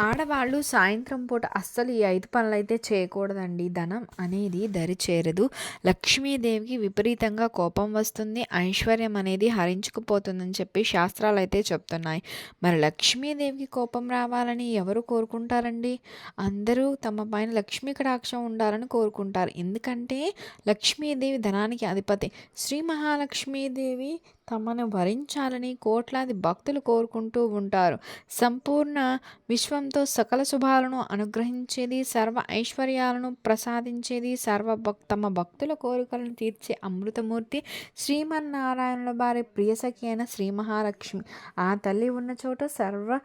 ఆడవాళ్ళు సాయంత్రం పూట అస్సలు ఈ ఐదు పనులైతే చేయకూడదండి. ధనం అనేది దరి చేరదు. లక్ష్మీదేవికి విపరీతంగా కోపం వస్తుంది. ఐశ్వర్యం అనేది హరించుకుపోతుందని చెప్పి శాస్త్రాలు అయితే చెప్తున్నాయి. మరి లక్ష్మీదేవికి కోపం రావాలని ఎవరు కోరుకుంటారండి? అందరూ తమ పైన లక్ష్మీ కటాక్షం ఉండాలని కోరుకుంటారు. ఎందుకంటే లక్ష్మీదేవి ధనానికి అధిపతి. శ్రీ మహాలక్ష్మీదేవి తమను వరించాలని కోట్లాది భక్తులు కోరుకుంటూ ఉంటారు. సంపూర్ణ విశ్వంతో సకల శుభాలను అనుగ్రహించేది సర్వ ఐశ్వర్యాలను ప్రసాదించేది సర్వ భక్ తమ భక్తుల కోరికలను తీర్చే అమృతమూర్తి శ్రీమన్నారాయణుల వారి ప్రియసఖి అయిన శ్రీ మహాలక్ష్మి. ఆ తల్లి ఉన్న చోట సర్వ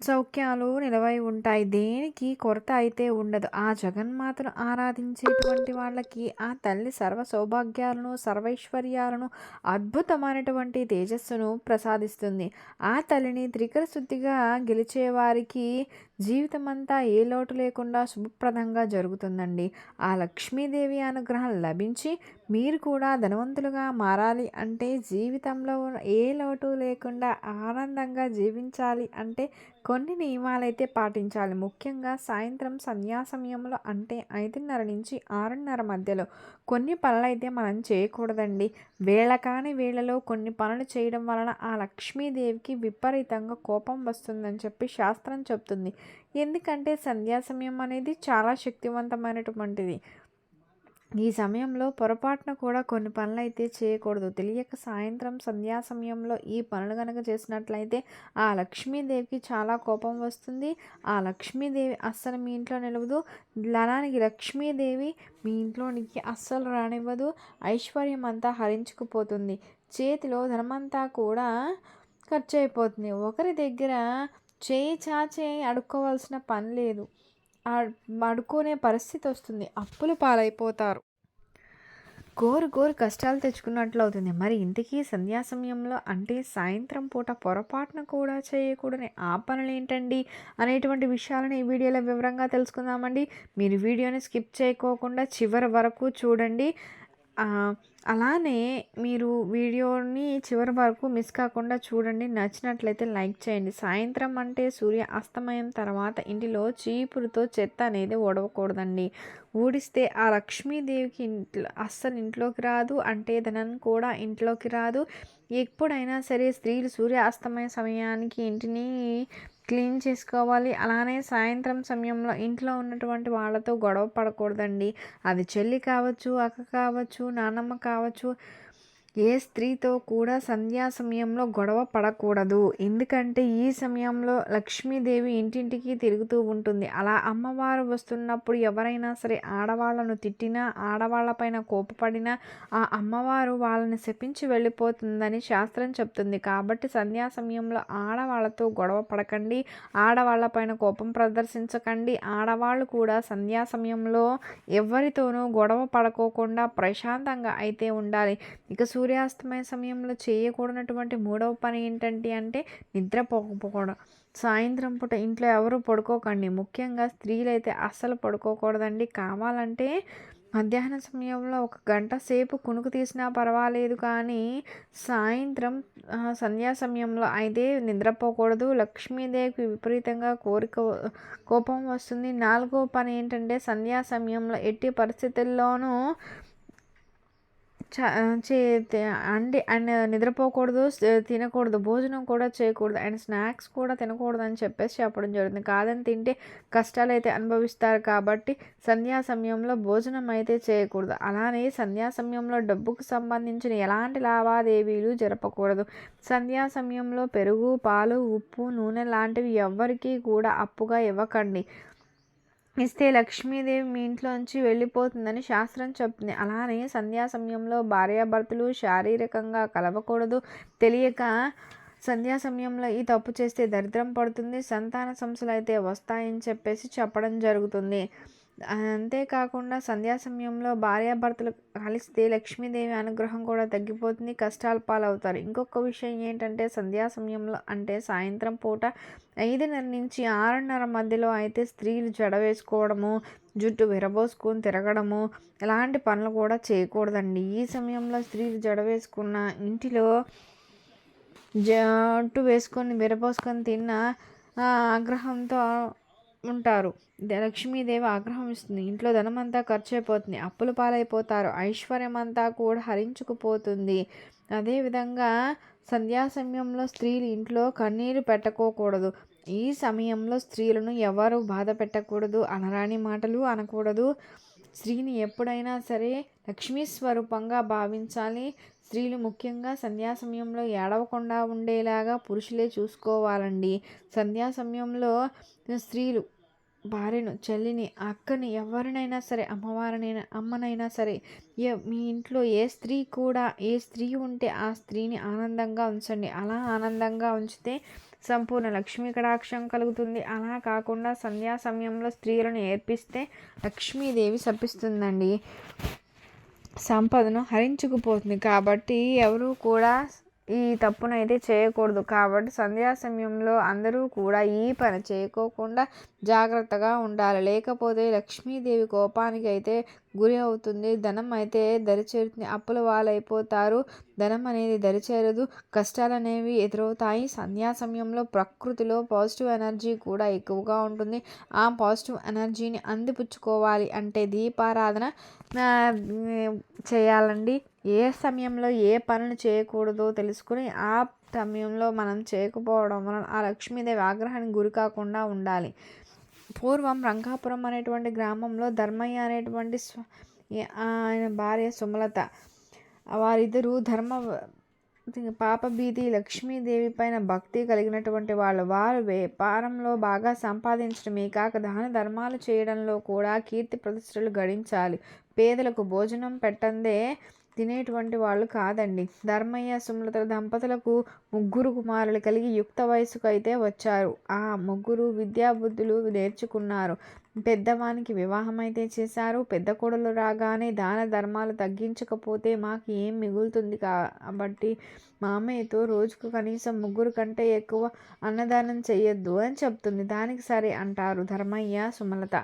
సౌఖ్యాలు నిలవై ఉంటాయి. దేనికి కొరత అయితే ఉండదు. ఆ జగన్మాతను ఆరాధించేటువంటి వాళ్ళకి ఆ తల్లి సర్వ సౌభాగ్యాలను సర్వైశ్వర్యాలను అద్భుతమైనటువంటి తేజస్సును ప్రసాదిస్తుంది. ఆ తల్లిని త్రికర శుద్ధిగా గెలిచేవారికి జీవితం అంతా ఏ లోటు లేకుండా శుభప్రదంగా జరుగుతుందండి. ఆ లక్ష్మీదేవి అనుగ్రహం లభించి మీరు కూడా ధనవంతులుగా మారాలి అంటే జీవితంలో ఏ లోటు లేకుండా ఆనందంగా జీవించాలి అంటే కొన్ని నియమాలైతే పాటించాలి. ముఖ్యంగా సాయంత్రం సంధ్యా సమయంలో అంటే ఐదున్నర నుంచి ఆరున్నర మధ్యలో కొన్ని పనులైతే మనం చేయకూడదండి. వేళ కాని వేళలో కొన్ని పనులు చేయడం వలన ఆ లక్ష్మీదేవికి విపరీతంగా కోపం వస్తుందని చెప్పి శాస్త్రం చెప్తుంది. ఎందుకంటే సంధ్యా సమయం అనేది చాలా శక్తివంతమైనటువంటిది. ఈ సమయంలో పొరపాటున కూడా కొన్ని పనులు అయితే చేయకూడదు. తెలియక సాయంత్రం సంధ్యా సమయంలో ఈ పనులు కనుక చేసినట్లయితే ఆ లక్ష్మీదేవికి చాలా కోపం వస్తుంది. ఆ లక్ష్మీదేవి అస్సలు మీ ఇంట్లో నిలవదు. ధనానికి లక్ష్మీదేవి మీ ఇంట్లోనికి అస్సలు రానివ్వదు. ఐశ్వర్యం అంతా హరించుకుపోతుంది. చేతిలో ధనమంతా కూడా ఖర్చు అయిపోతుంది. ఒకరి దగ్గర చేయి చాచే అడుక్కోవాల్సిన పని లేదు. అడుక్కునే పరిస్థితి వస్తుంది. అప్పులు పాలైపోతారు. గోరు గోరు కష్టాలు తెచ్చుకున్నట్లు అవుతుంది. మరి ఇంతకీ సంధ్యా సమయంలో అంటే సాయంత్రం పూట పొరపాటున కూడా చేయకూడని ఆ పనులు ఏంటండి అనేటువంటి విషయాలను ఈ వీడియోలో వివరంగా తెలుసుకుందామండి. మీరు వీడియోని స్కిప్ చేయకోకుండా చివరి వరకు చూడండి. అలానే మీరు వీడియోని చివరి వరకు మిస్ కాకుండా చూడండి. నచ్చినట్లయితే లైక్ చేయండి. సాయంత్రం అంటే సూర్య అస్తమయం తర్వాత ఇంటిలో చీపురుతో చెత్త అనేది ఓడవకూడదండి. ఊడిస్తే ఆ లక్ష్మీదేవికి ఇంట్లో అస్సలు ఇంట్లోకి రాదు అంటే ధనం కూడా ఇంట్లోకి రాదు. ఎప్పుడైనా సరే స్త్రీలు సూర్య అస్తమయ సమయానికి ఇంటిని క్లీన్ చేసుకోవాలి. అలానే సాయంత్రం సమయంలో ఇంట్లో ఉన్నటువంటి వాళ్ళతో గొడవ పడకూడదండి. అది చెల్లి కావచ్చు అక్క కావచ్చు నాన్నమ్మ కావచ్చు ఏ స్త్రీతో కూడా సంధ్యా సమయంలో గొడవ పడకూడదు. ఎందుకంటే ఈ సమయంలో లక్ష్మీదేవి ఇంటింటికి తిరుగుతూ ఉంటుంది. అలా అమ్మవారు వస్తున్నప్పుడు ఎవరైనా సరే ఆడవాళ్ళను తిట్టినా ఆడవాళ్ళపైన కోపపడినా ఆ అమ్మవారు వాళ్ళని శపించి వెళ్ళిపోతుందని శాస్త్రం చెప్తుంది. కాబట్టి సంధ్యా సమయంలో ఆడవాళ్ళతో గొడవ పడకండి. ఆడవాళ్ళపైన కోపం ప్రదర్శించకండి. ఆడవాళ్ళు కూడా సంధ్యా సమయంలో ఎవరితోనూ గొడవ పడుకోకుండా ప్రశాంతంగా అయితే ఉండాలి. ఇక సూర్య సూర్యాస్తమయ సమయంలో చేయకూడనటువంటి మూడవ పని ఏంటంటే అంటే నిద్రపోకపోవడం సాయంత్రం పూట ఇంట్లో ఎవరు పడుకోకండి. ముఖ్యంగా స్త్రీలు అయితే అస్సలు పడుకోకూడదండి. కావాలంటే మధ్యాహ్న సమయంలో ఒక గంట సేపు కునుకు తీసినా పర్వాలేదు కానీ సాయంత్రం సంధ్యా సమయంలో అయితే నిద్రపోకూడదు. లక్ష్మీదేవికి విపరీతంగా కోరిక కోపం వస్తుంది. నాలుగో పని ఏంటంటే సంధ్యా సమయంలో ఎట్టి పరిస్థితుల్లోనూ చ చే అండి అండ్ నిద్రపోకూడదు తినకూడదు భోజనం కూడా చేయకూడదు అండ్ స్నాక్స్ కూడా తినకూడదు అని చెప్పేసి చెప్పడం జరుగుతుంది. కాదని తింటే కష్టాలు అయితే అనుభవిస్తారు కాబట్టి సంధ్యా సమయంలో భోజనం అయితే చేయకూడదు. అలానే సంధ్యా సమయంలో డబ్బుకు సంబంధించిన ఎలాంటి లావాదేవీలు జరపకూడదు. సంధ్యా సమయంలో పెరుగు పాలు ఉప్పు నూనె లాంటివి ఎవ్వరికీ కూడా అప్పుగా ఇవ్వకండి. ఇస్తే లక్ష్మీదేవి మీ ఇంట్లోంచి వెళ్ళిపోతుందని శాస్త్రం చెప్తుంది. అలానే సంధ్యా సమయంలో భార్యాభర్తలు శారీరకంగా కలవకూడదు. తెలియక సంధ్యా సమయంలో ఈ తప్పు చేస్తే దరిద్రం పడుతుంది. సంతాన సమస్యలు అయితే వస్తాయని చెప్పేసి చెప్పడం జరుగుతుంది. అంతేకాకుండా సంధ్యా సమయంలో భార్యాభర్తలు కలిస్తే లక్ష్మీదేవి అనుగ్రహం కూడా తగ్గిపోతుంది కష్టాల పాలవుతారు. ఇంకొక విషయం ఏంటంటే సంధ్యా సమయంలో అంటే సాయంత్రం పూట ఐదున్నర నుంచి ఆరున్నర మధ్యలో అయితే స్త్రీలు జడ వేసుకోవడము జుట్టు విరబోసుకొని తిరగడము ఎలాంటి పనులు కూడా చేయకూడదండి. ఈ సమయంలో స్త్రీలు జడ వేసుకున్న ఇంటిలో జట్టు వేసుకొని విరబోసుకొని తిన్న ఆగ్రహంతో ఉంటారు. లక్ష్మీదేవి ఆగ్రహం ఇస్తుంది. ఇంట్లో ధనమంతా ఖర్చు అయిపోతుంది అప్పుల పాలైపోతారు. ఐశ్వర్యం అంతా కూడా హరించుకుపోతుంది. అదేవిధంగా సంధ్యా సమయంలో స్త్రీలు ఇంట్లో కన్నీరు పెట్టుకోకూడదు. ఈ సమయంలో స్త్రీలను ఎవరు బాధ పెట్టకూడదు. అనరాని మాటలు అనకూడదు. స్త్రీని ఎప్పుడైనా సరే లక్ష్మీ స్వరూపంగా భావించాలి. స్త్రీలు ముఖ్యంగా సంధ్యా సమయంలో ఏడవకుండా ఉండేలాగా పురుషులే చూసుకోవాలండి. సంధ్యా సమయంలో స్త్రీలు భార్యను చెల్లిని అక్కని ఎవరినైనా సరే అమ్మవారినైనా అమ్మనైనా సరే ఏ మీ ఇంట్లో ఏ స్త్రీ కూడా ఏ స్త్రీ ఉంటే ఆ స్త్రీని ఆనందంగా ఉంచండి. అలా ఆనందంగా ఉంచితే సంపూర్ణ లక్ష్మీ కటాక్షం కలుగుతుంది. అలా కాకుండా సంధ్యా సమయంలో స్త్రీలను ఏర్పిస్తే లక్ష్మీదేవి శపిస్తుందండి. సంపదను హరించుకుపోతుంది. కాబట్టి ఎవరు కూడా ఈ తప్పునైతే చేయకూడదు. కాబట్టి సంధ్యా సమయంలో అందరూ కూడా ఈ పని చేయకోకుండా జాగ్రత్తగా ఉండాలి. లేకపోతే లక్ష్మీదేవి కోపానికి అయితే గురి అవుతుంది. ధనం అయితే దరిచేరుతుంది. అప్పుల వాళ్ళైపోతారు ధనం అనేది దరిచేరదు. కష్టాలు అనేవి ఎదురవుతాయి. సంధ్యా సమయంలో ప్రకృతిలో పాజిటివ్ ఎనర్జీ కూడా ఎక్కువగా ఉంటుంది. ఆ పాజిటివ్ ఎనర్జీని అందిపుచ్చుకోవాలి అంటే దీపారాధన చేయాలండి. ఏ సమయంలో ఏ పనులు చేయకూడదో తెలుసుకుని ఆ సమయంలో మనం చేయకపోవడం వలన ఆ లక్ష్మీదేవి ఆగ్రహానికి గురి కాకుండా ఉండాలి. పూర్వం రంగాపురం అనేటువంటి గ్రామంలో ధర్మయ్య అనేటువంటి స్వ ఆయన భార్య సుమలత. వారిద్దరూ ధర్మ పాపభీతి లక్ష్మీదేవి పైన భక్తి కలిగినటువంటి వాళ్ళు. వారు వ్యాపారంలో బాగా సంపాదించడమే కాక దాన ధర్మాలు చేయడంలో కూడా కీర్తి ప్రతిష్టలు గడించాలి. పేదలకు భోజనం పెట్టందే తినేటువంటి వాళ్ళు కాదండి. ధర్మయ్య సుమలత దంపతులకు ముగ్గురు కుమారులు కలిగి యుక్త వయసుకు అయితే వచ్చారు. ఆ ముగ్గురు విద్యాబుద్ధులు నేర్చుకున్నారు. పెద్దవానికి వివాహం అయితే చేశారు. పెద్ద కొడలు రాగానే దాన ధర్మాలు తగ్గించకపోతే మాకు ఏం మిగులుతుంది కాబట్టి మామయ్యతో రోజుకు కనీసం ముగ్గురు కంటే ఎక్కువ అన్నదానం చేయొద్దు అని చెప్తుంది. దానికి సరే అంటారు ధర్మయ్య సుమలత.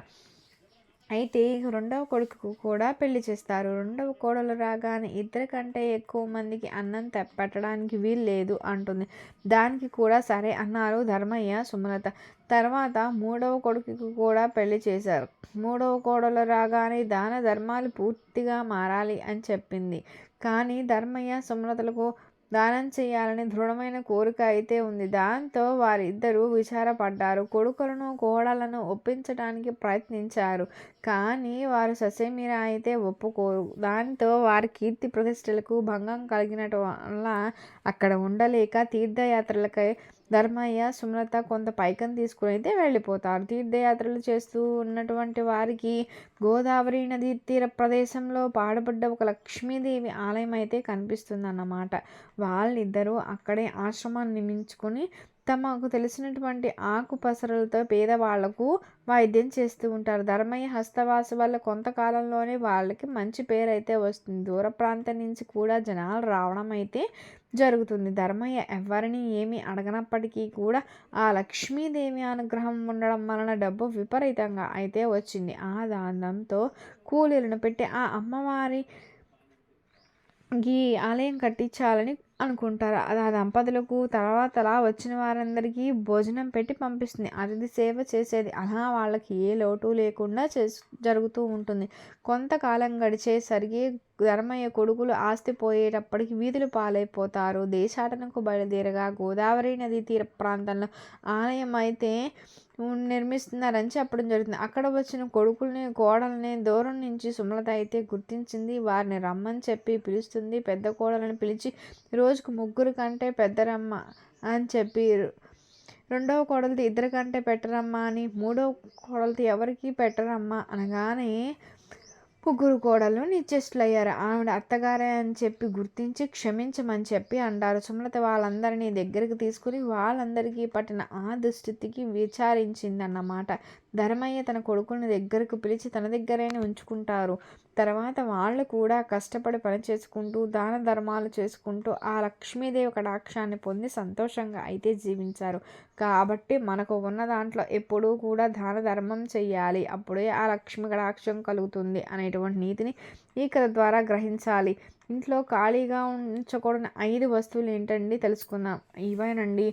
అయితే రెండవ కొడుకుకు కూడా పెళ్ళి చేస్తారు. రెండవ కోడలు రాగానే ఇద్దరి కంటే ఎక్కువ మందికి అన్నం పెట్టడానికి వీలు లేదు అంటుంది. దానికి కూడా సరే అన్నారు ధర్మయ్య సుమలత. తర్వాత మూడవ కొడుకుకు కూడా పెళ్ళి చేశారు. మూడవ కోడలు రాగానే దాన ధర్మాలు పూర్తిగా మారాలి అని చెప్పింది. కానీ ధర్మయ్య సుమలతలకు దానం చేయాలని దృఢమైన కోరిక అయితే ఉంది. దాంతో వారిద్దరూ విచారపడ్డారు. కొడుకులను కోడలను ఒప్పించడానికి ప్రయత్నించారు. కానీ వారు ససేమిరా అయితే ఒప్పుకోరు. దాంతో వారి కీర్తి ప్రతిష్టలకు భంగం కలిగినట్టు వల్ల అక్కడ ఉండలేక తీర్థయాత్రలకై ధర్మయ్య సుమలత కొంత పైకం తీసుకుని అయితే వెళ్ళిపోతారు. తీర్థయాత్రలు చేస్తూ ఉన్నటువంటి వారికి గోదావరి నది తీర ప్రదేశంలో పాడబడ్డ ఒక లక్ష్మీదేవి ఆలయం అయితే కనిపిస్తుంది అన్నమాట వాళ్ళిద్దరూ అక్కడే ఆశ్రమాన్ని నిర్మించుకొని తమకు తెలిసినటువంటి ఆకు పసరలతో పేదవాళ్ళకు వైద్యం చేస్తూ ఉంటారు. ధర్మయ్య హస్తవాస వల్ల కొంతకాలంలోనే వాళ్ళకి మంచి పేరైతే వస్తుంది. దూర ప్రాంతం నుంచి కూడా జనాలు రావడం అయితే జరుగుతుంది. ధర్మయ్య ఎవరిని ఏమి అడగనప్పటికీ కూడా ఆ లక్ష్మీదేవి అనుగ్రహం ఉండడం వలన డబ్బు విపరీతంగా అయితే వచ్చింది. ఆ దానంతో కూలీలను పెట్టి ఆ అమ్మవారి ఈ ఆలయం కట్టించాలని అనుకుంటారు. అది ఆ దంపతులకు తర్వాత అలా వచ్చిన వారందరికీ భోజనం పెట్టి పంపిస్తుంది. అతిథి సేవ చేసేది. అలా వాళ్ళకి ఏ లోటు లేకుండా చేసు జరుగుతూ ఉంటుంది. కొంతకాలం గడిచేసరికి ధర్మయ్య కొడుకులు ఆస్తి పోయేటప్పటికి వీధులు పాలైపోతారు. దేశాటనకు బయలుదేరగా గోదావరి నది తీర ప్రాంతంలో ఆలయం అయితే నిర్మిస్తున్నారని చెప్పడం జరుగుతుంది. అక్కడ వచ్చిన కొడుకుల్ని కోడల్ని దూరం నుంచి సుమలత అయితే గుర్తించింది. వారిని రమ్మని చెప్పి పిలుస్తుంది. పెద్ద కోడలను పిలిచి రోజుకు ముగ్గురు కంటే పెద్దరమ్మ అని చెప్పి రెండవ కోడలది ఇద్దరికంటే పెట్టరమ్మా అని మూడవ కోడలది ఎవరికి పెట్టరమ్మా అనగానే ముగ్గురు కోడలు నిశ్చేష్టులయ్యారు. ఆవిడ అత్తగారే అని చెప్పి గుర్తించి క్షమించమని చెప్పి అంటారు. సుమలత వాళ్ళందరినీ దగ్గరికి తీసుకుని వాళ్ళందరికీ పట్టిన ఆ దుస్థితికి విచారించిందన్నమాట. ధర్మయ్య తన కొడుకుని దగ్గరకు పిలిచి తన దగ్గరేనే ఉంచుకుంటారు. తర్వాత వాళ్ళు కూడా కష్టపడి పని చేసుకుంటూ దాన ధర్మాలు చేసుకుంటూ ఆ లక్ష్మీదేవి కటాక్షాన్ని పొంది సంతోషంగా అయితే జీవించారు. కాబట్టి మనకు ఉన్న దాంట్లో ఎప్పుడూ కూడా దాన ధర్మం చెయ్యాలి. అప్పుడే ఆ లక్ష్మి కటాక్షం కలుగుతుంది అనేటువంటి నీతిని ఈ కథ ద్వారా గ్రహించాలి. ఇంట్లో ఖాళీగా ఉంచకూడని ఐదు వస్తువులు ఏంటండి తెలుసుకుందాం. ఇవేనండి.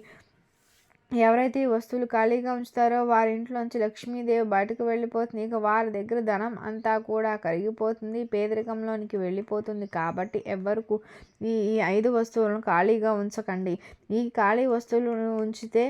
ఎవరైతే ఈ వస్తువులు ఖాళీగా ఉంచుతారో వారి ఇంట్లోంచి లక్ష్మీదేవి బయటకు వెళ్ళిపోతుంది. ఇక వారి దగ్గర ధనం అంతా కూడా కరిగిపోతుంది. పేదరికంలోనికి వెళ్ళిపోతుంది. కాబట్టి ఎవ్వరకు ఈ ఈ ఐదు వస్తువులను ఖాళీగా ఉంచకండి. ఈ ఖాళీ వస్తువులను ఉంచితే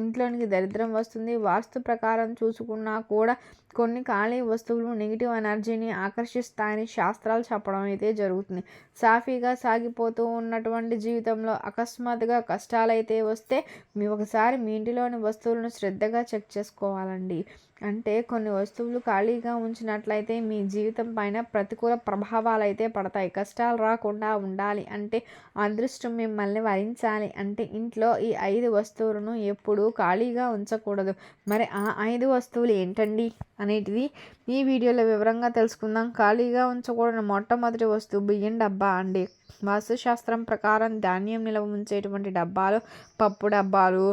ఇంట్లోనికి దరిద్రం వస్తుంది. వాస్తు ప్రకారం చూసుకున్నా కూడా కొన్ని ఖాళీ వస్తువులు నెగిటివ్ ఎనర్జీని ఆకర్షిస్తాయని శాస్త్రాలు చెప్పడం అయితే జరుగుతుంది. సాఫీగా సాగిపోతూ ఉన్నటువంటి జీవితంలో అకస్మాత్తుగా కష్టాలైతే వస్తే మీ ఒకసారి మీ ఇంటిలోని వస్తువులను శ్రద్ధగా చెక్ చేసుకోవాలండి. అంటే కొన్ని వస్తువులు ఖాళీగా ఉంచినట్లయితే మీ జీవితం పైన ప్రతికూల ప్రభావాలు అయితే పడతాయి. కష్టాలు రాకుండా ఉండాలి అంటే అదృష్టం మిమ్మల్ని వరించాలి అంటే ఇంట్లో ఈ ఐదు వస్తువులను ఎప్పుడూ ఖాళీగా ఉంచకూడదు. మరి ఆ ఐదు వస్తువులు ఏంటండి? అనేటిది. ఈ వీడియోలో వివరంగా తెలుసుకుందాం. ఖాళీగా ఉంచకూడని మొట్టమొదటి వస్తువు బియ్యం డబ్బా అండి. వాస్తుశాస్త్రం ప్రకారం ధాన్యం నిల్వ ఉంచేటువంటి డబ్బాలు పప్పు డబ్బాలు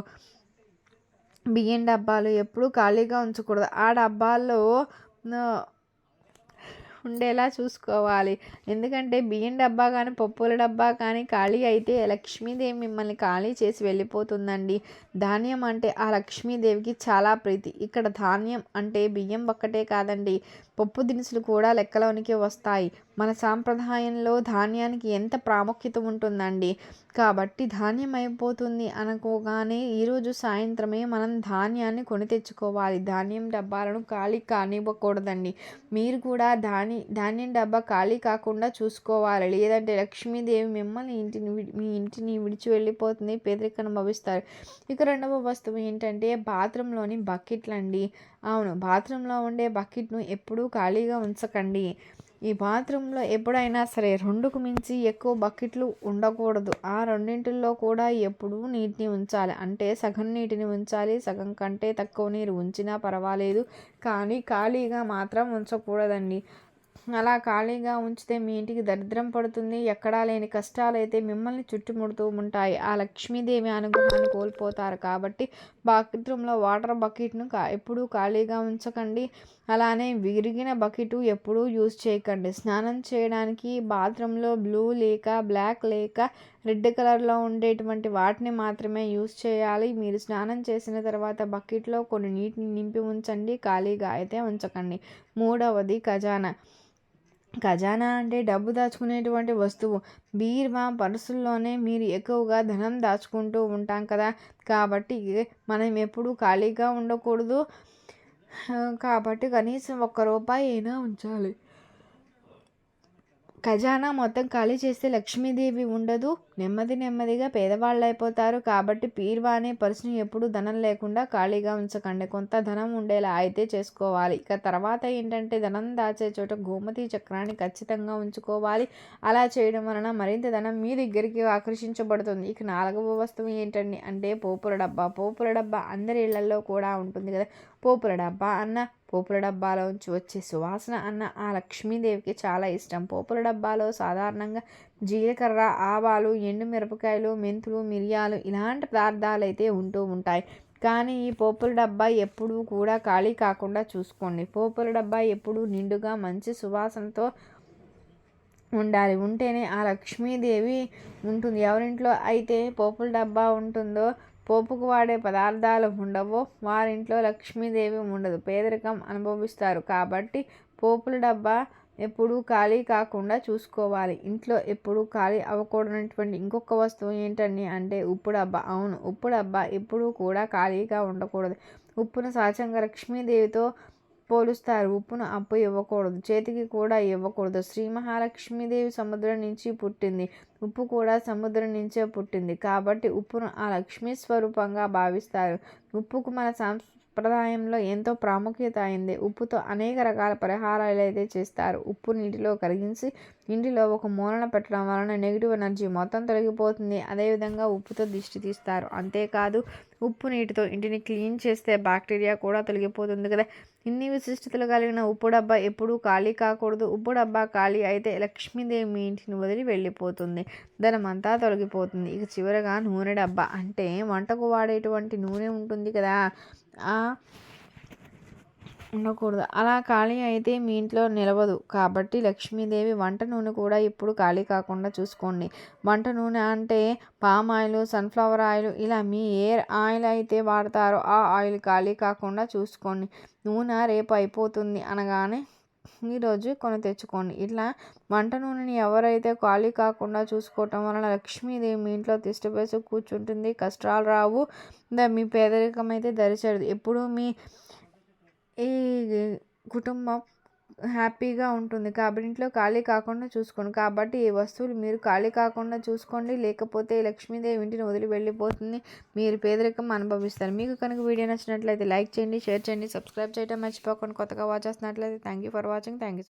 బియ్యం డబ్బాలు ఎప్పుడూ ఖాళీగా ఉంచకూడదు. ఆ డబ్బాల్లో ఉండేలా చూసుకోవాలి. ఎందుకంటే బియ్యం డబ్బా కానీ పప్పుల డబ్బా కానీ ఖాళీ అయితే లక్ష్మీదేవి మిమ్మల్ని ఖాళీ చేసి వెళ్ళిపోతుందండి. ధాన్యం అంటే ఆ లక్ష్మీదేవికి చాలా ప్రీతి. ఇక్కడ ధాన్యం అంటే బియ్యం ఒక్కటే కాదండి. పప్పు దినుసులు కూడా లెక్కలోనికి వస్తాయి. మన సాంప్రదాయంలో ధాన్యానికి ఎంత ప్రాముఖ్యత ఉంటుందండి? కాబట్టి ధాన్యం అయిపోతుంది అనుకోగానే ఈరోజు సాయంత్రమే మనం ధాన్యాన్ని కొని తెచ్చుకోవాలి. ధాన్యం డబ్బాలను ఖాళీ కానివ్వకూడదండి. మీరు కూడా ధాని ధాన్యం డబ్బా ఖాళీ కాకుండా చూసుకోవాలి. లేదంటే లక్ష్మీదేవి మిమ్మల్ని ఇంటిని మీ ఇంటిని విడిచి వెళ్ళిపోతుంది పేదరికను భవిస్తారు. ఇక రెండవ వస్తువు ఏంటంటే బాత్రూంలోని బకెట్లు అండి అవును బాత్రూంలో ఉండే బకెట్ను ఎప్పుడూ ఖాళీగా ఉంచకండి. ఈ బాత్రూంలో ఎప్పుడైనా సరే రెండుకు మించి ఎక్కువ బకెట్లు ఉండకూడదు. ఆ రెండింటిల్లో కూడా ఎప్పుడూ నీటిని ఉంచాలి. అంటే సగం నీటిని ఉంచాలి సగం కంటే తక్కువ నీరు ఉంచినా పర్వాలేదు. కానీ ఖాళీగా మాత్రం ఉంచకూడదండి. అలా ఖాళీగా ఉంచితే మీ ఇంటికి దరిద్రం పడుతుంది. ఎక్కడా లేని కష్టాలు అయితే మిమ్మల్ని చుట్టుముడుతూ ఉంటాయి. ఆ లక్ష్మీదేవి అనుగ్రహాన్ని కోల్పోతారు కాబట్టి బాత్రూంలో వాటర్ బకెట్ను కా ఎప్పుడూ ఖాళీగా ఉంచకండి. అలానే విరిగిన బకెట్ ఎప్పుడూ యూజ్ చేయకండి. స్నానం చేయడానికి బాత్రూంలో బ్లూ లేక బ్లాక్ లేక రెడ్ కలర్లో ఉండేటువంటి వాటిని మాత్రమే యూజ్ చేయాలి. మీరు స్నానం చేసిన తర్వాత బకెట్లో కొన్ని నీటిని నింపి ఉంచండి. ఖాళీగా అయితే ఉంచకండి. మూడవది ఖజానా. ఖజానా అంటే డబ్బు దాచుకునేటువంటి వస్తువు. బీరువా పర్సుల్లోనే మీరు ఎక్కువగా ధనం దాచుకుంటూ ఉంటాం కదా. కాబట్టి మనం ఎప్పుడూ ఖాళీగా ఉండకూడదు. కాబట్టి కనీసం ఒక్క రూపాయి అయినా ఉంచాలి. ఖజానా మొత్తం ఖాళీ చేస్తే లక్ష్మీదేవి ఉండదు. నెమ్మది నెమ్మదిగా పేదవాళ్ళు అయిపోతారు కాబట్టి పీర్వా అనే పర్సుని ఎప్పుడు ధనం లేకుండా ఖాళీగా ఉంచకండి. కొంత ధనం ఉండేలా అయితే చేసుకోవాలి. ఇక తర్వాత ఏంటంటే ధనం దాచే చోట గోమతి చక్రాన్ని ఖచ్చితంగా ఉంచుకోవాలి. అలా చేయడం వలన మరింత ధనం మీ దగ్గరికి ఆకర్షించబడుతుంది. ఇక నాలుగవ వస్తువు ఏంటండి అంటే పోపుల డబ్బా. పోపుల డబ్బా అందరి ఇళ్ళలో కూడా ఉంటుంది కదా. పోపుల డబ్బా అన్న పోపుల డబ్బాలోంచి వచ్చే సువాసన అన్న ఆ లక్ష్మీదేవికి చాలా ఇష్టం. పోపుల డబ్బాలో సాధారణంగా జీలకర్ర ఆవాలు ఎండు మిరపకాయలు మెంతులు మిరియాలు ఇలాంటి పదార్థాలు అయితే ఉంటూ ఉంటాయి. కానీ ఈ పోపుల డబ్బా ఎప్పుడూ కూడా ఖాళీ కాకుండా చూసుకోండి. పోపుల డబ్బా ఎప్పుడూ నిండుగా మంచి సువాసనతో ఉండాలి. ఉంటేనే ఆ లక్ష్మీదేవి ఉంటుంది. ఎవరింట్లో అయితే పోపుల డబ్బా ఉంటుందో పోపుకు వాడే పదార్థాలు ఉండవో వారింట్లో లక్ష్మీదేవి ఉండదు. పేదరికం అనుభవిస్తారు. కాబట్టి పోపుల డబ్బా ఎప్పుడూ ఖాళీ కాకుండా చూసుకోవాలి. ఇంట్లో ఎప్పుడూ ఖాళీ అవ్వకూడనటువంటి ఇంకొక వస్తువు ఏంటండి అంటే ఉప్పు డబ్బా అవును ఉప్పు డబ్బా ఎప్పుడూ కూడా ఖాళీగా ఉండకూడదు. ఉప్పును సహజంగా లక్ష్మీదేవితో పోలుస్తారు. ఉప్పును అప్పు ఇవ్వకూడదు. చేతికి కూడా ఇవ్వకూడదు. శ్రీ మహాలక్ష్మీదేవి సముద్రం నుంచి పుట్టింది. ఉప్పు కూడా సముద్రం నుంచే పుట్టింది. కాబట్టి ఉప్పును ఆ లక్ష్మీ స్వరూపంగా భావిస్తారు. ఉప్పుకు మన సాంస్ సంప్రదాయంలో ఎంతో ప్రాముఖ్యత అయింది. ఉప్పుతో అనేక రకాల పరిహారాలు అయితే చేస్తారు. ఉప్పు నీటిలో కరిగించి ఇంటిలో ఒక మూలన పెట్టడం వలన నెగిటివ్ ఎనర్జీ మొత్తం తొలగిపోతుంది. అదేవిధంగా ఉప్పుతో దిష్టి తీస్తారు. అంతేకాదు ఉప్పు నీటితో ఇంటిని క్లీన్ చేస్తే బ్యాక్టీరియా కూడా తొలగిపోతుంది కదా. ఇన్ని విశిష్టతలు కలిగిన ఉప్పు డబ్బా ఎప్పుడూ ఖాళీ కాకూడదు. ఉప్పు డబ్బా ఖాళీ అయితే లక్ష్మీదేవి మీ ఇంటిని వదిలి వెళ్ళిపోతుంది. ధనమంతా తొలగిపోతుంది. ఇక చివరగా నూనె డబ్బా అంటే వంటకు వాడేటువంటి నూనె ఉంటుంది కదా. ఉండకూడదు. అలా ఖాళీ అయితే మీ ఇంట్లో నిలవదు. కాబట్టి లక్ష్మీదేవి వంట నూనె కూడా ఇప్పుడు ఖాళీ కాకుండా చూసుకోండి. వంట నూనె అంటే పామ్ ఆయిల్ సన్ఫ్లవర్ ఆయిల్ ఇలా మీ ఏ ఆయిల్ అయితే వాడతారో ఆ ఆయిల్ ఖాళీ కాకుండా చూసుకోండి. నూనె రేపు అయిపోతుంది అనగానే ఈరోజు కొని తెచ్చుకోండి. ఇట్లా వంట నూనెని ఎవరైతే ఖాళీ కాకుండా చూసుకోవటం వలన లక్ష్మీదేవి మీ ఇంట్లో తిష్టపేసి కూర్చుంటుంది. కష్టాలు రావు. మీ పేదరికం అయితే దరిచేరదు. ఎప్పుడు మీ ఈ కుటుంబం హ్యాపీగా ఉంటుంది. కాబట్టి ఇంట్లో ఖాళీ కాకుండా చూసుకోండి. కాబట్టి ఈ వస్తువులు మీరు ఖాళీ కాకుండా చూసుకోండి. లేకపోతే లక్ష్మీదేవి ఇంటిని వదిలి వెళ్ళిపోతుంది. మీరు పేదరికం అనుభవిస్తారు. మీకు కనుక వీడియో నచ్చినట్లయితే లైక్ చేయండి షేర్ చేయండి సబ్స్క్రైబ్ చేయడం మర్చిపోకండి. కొత్తగా వాచ్ చేస్తున్నట్లయితే thank you for watching thank you